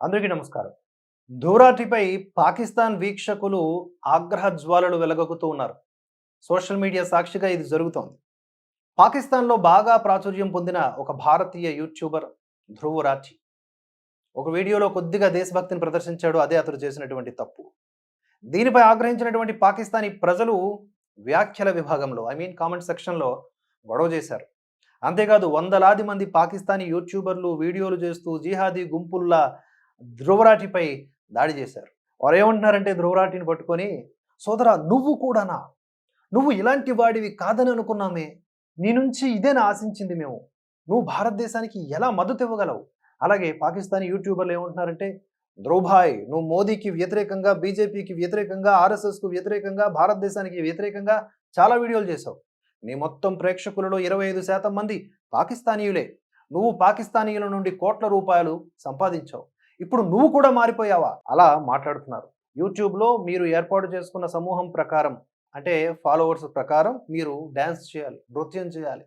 అందరికీ నమస్కారం. ధూరాటిపై పాకిస్తాన్ వీక్షకులు ఆగ్రహ జ్వాలలు వెలగొక్కుతూ ఉన్నారు. సోషల్ మీడియా సాక్షిగా ఇది జరుగుతోంది. పాకిస్తాన్లో బాగా ప్రాచుర్యం పొందిన ఒక భారతీయ యూట్యూబర్ ధ్రువ రాఠీ. ఒక వీడియోలో కొద్దిగా దేశభక్తిని ప్రదర్శించాడు అదే అతడు చేసినటువంటి తప్పు. దీనిపై ఆగ్రహించినటువంటి పాకిస్తానీ ప్రజలు వ్యాఖ్యల విభాగంలో ఐ మీన్ కామెంట్ సెక్షన్లో గొడవ చేశారు. అంతేకాదు వందలాది మంది పాకిస్తానీ యూట్యూబర్లు వీడియోలు చేస్తూ జిహాదీ గుంపుల్లా ధ్రువరాటిపై దాడి చేశారు. వారు ఏమంటున్నారంటే ధ్రువరాటిని పట్టుకొని సోదరా నువ్వు కూడానా? నువ్వు ఇలాంటి వాడివి కాదని అనుకున్నామే. నీ నుంచి ఇదేనా ఆశించింది మేము. నువ్వు భారతదేశానికి ఎలా మద్దతు ఇవ్వగలవు? అలాగే పాకిస్తానీ యూట్యూబర్లు ఏమంటున్నారంటే ధ్రువభాయ్ నువ్వు మోదీకి వ్యతిరేకంగా బీజేపీకి వ్యతిరేకంగా ఆర్ఎస్ఎస్కు వ్యతిరేకంగా భారతదేశానికి వ్యతిరేకంగా చాలా వీడియోలు చేశావు. నీ మొత్తం ప్రేక్షకులలో ఇరవై ఐదు శాతం మంది పాకిస్తానీయులే. నువ్వు పాకిస్తానీయుల నుండి కోట్ల రూపాయలు సంపాదించావు. ఇప్పుడు నువ్వు కూడా మారిపోయావా? అలా మాట్లాడుతున్నారు. యూట్యూబ్లో మీరు ఏర్పాటు చేసుకున్న సమూహం ప్రకారం అంటే ఫాలోవర్స్ ప్రకారం మీరు డ్యాన్స్ చేయాలి నృత్యం చేయాలి.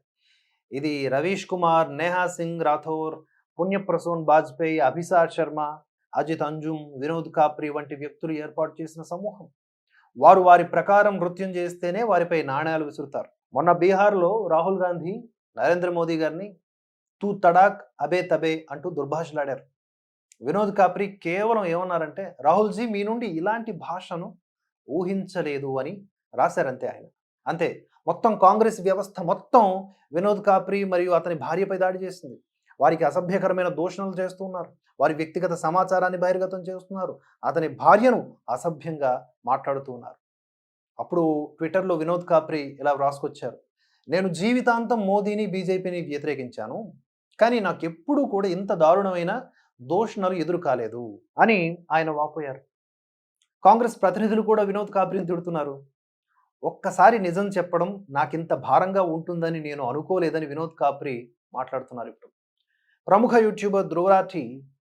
ఇది రవీష్ కుమార్ నేహా సింగ్ రాథోర్ పుణ్యప్రసూన్ బాజ్పేయి అభిసార్ శర్మ అజిత్ అంజుమ్ వినోద్ కాప్రి వంటి వ్యక్తులు ఏర్పాటు చేసిన సమూహం. వారు వారి ప్రకారం నృత్యం చేస్తేనే వారిపై నాణ్యాలు విసురుతారు. మొన్న బీహార్లో రాహుల్ గాంధీ నరేంద్ర మోదీ గారిని తూ తడాక్ అబే తబే అంటూ దుర్భాషలాడారు. వినోద్ కాప్రి కేవలం ఏమన్నారంటే రాహుల్జీ మీ నుండి ఇలాంటి భాషను ఊహించలేదు అని రాశారంతే ఆయన. అంతే మొత్తం కాంగ్రెస్ వ్యవస్థ మొత్తం వినోద్ కాప్రి మరియు అతని భార్యపై దాడి చేసింది. వారికి అసభ్యకరమైన దూషణలు చేస్తున్నారు వారి వ్యక్తిగత సమాచారాన్ని బహిర్గతం చేస్తున్నారు. అతని భార్యను అసభ్యంగా మాట్లాడుతున్నారు అప్పుడు ట్విట్టర్లో వినోద్ కాప్రి ఇలా వ్రాసుకొచ్చారు నేను జీవితాంతం మోదీని బీజేపీని వ్యతిరేకించాను. కానీ నాకు ఎప్పుడూ కూడా ఇంత దారుణమైన దోషణలు ఎదురు కాలేదు అని ఆయన వాపోయారు. కాంగ్రెస్ ప్రతినిధులు కూడా వినోద్ కాప్రిని తిడుతున్నారు. ఒక్కసారి నిజం చెప్పడం నాకింత భారంగా ఉంటుందని నేను అనుకోలేదని వినోద్ కాప్రి మాట్లాడుతున్నారు ఇప్పుడు. ప్రముఖ యూట్యూబర్ ధ్రువరాఠి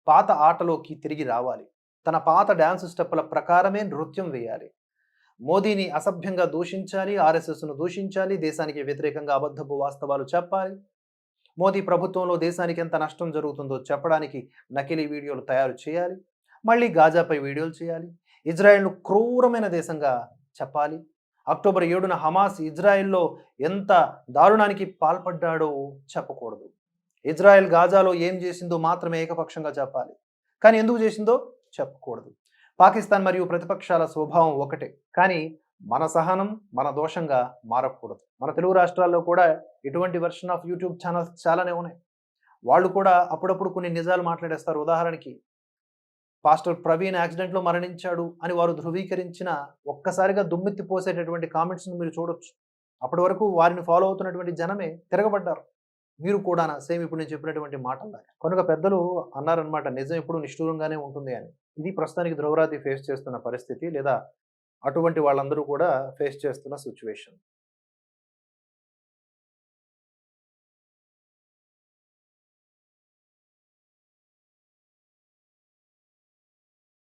పాత ఆటలోకి తిరిగి రావాలి. తన పాత డ్యాన్స్ స్టెప్పుల ప్రకారమే నృత్యం వేయాలి. మోదీని అసభ్యంగా దూషించాలి ఆర్ఎస్ఎస్ను దూషించాలి దేశానికి వ్యతిరేకంగా అబద్ధపు వాస్తవాలు చెప్పాలి. మోదీ ప్రభుత్వంలో దేశానికి ఎంత నష్టం జరుగుతుందో చెప్పడానికి నకిలీ వీడియోలు తయారు చేయాలి. మళ్ళీ గాజాపై వీడియోలు చేయాలి. ఇజ్రాయెల్ను క్రూరమైన దేశంగా చెప్పాలి. అక్టోబర్ ఏడున హమాస్ ఇజ్రాయెల్లో ఎంత దారుణానికి పాల్పడ్డాడో చెప్పకూడదు. ఇజ్రాయెల్ గాజాలో ఏం చేసిందో మాత్రమే ఏకపక్షంగా చెప్పాలి. కానీ ఎందుకు చేసిందో చెప్పకూడదు. పాకిస్తాన్ మరియు ప్రతిపక్షాల స్వభావం ఒకటే. కానీ మన సహనం మన దోషంగా మారకూడదు. మన తెలుగు రాష్ట్రాల్లో కూడా ఇటువంటి వెర్షన్ ఆఫ్ యూట్యూబ్ ఛానల్స్ చాలానే ఉన్నాయి. వాళ్ళు కూడా అప్పుడప్పుడు కొన్ని నిజాలు మాట్లాడేస్తారు. ఉదాహరణకి పాస్టర్ ప్రవీణ్ యాక్సిడెంట్లో మరణించాడు అని వారు ధృవీకరించిన ఒక్కసారిగా దుమ్మెత్తి పోసేటటువంటి కామెంట్స్ను మీరు చూడొచ్చు. అప్పటి వరకు వారిని ఫాలో అవుతున్నటువంటి జనమే తిరగబడ్డారు. మీరు కూడా సేమ్ ఇప్పుడు నేను చెప్పినటువంటి మాటలు కనుక పెద్దలు అన్నారనమాట నిజం ఎప్పుడు నిష్ఠూరంగానే ఉంటుంది అని. ఇది ప్రస్తుతానికి ధ్రువరాతి ఫేస్ చేస్తున్న పరిస్థితి లేదా అటువంటి వాళ్ళందరూ కూడా ఫేస్ చేస్తున్న సిచ్యువేషన్.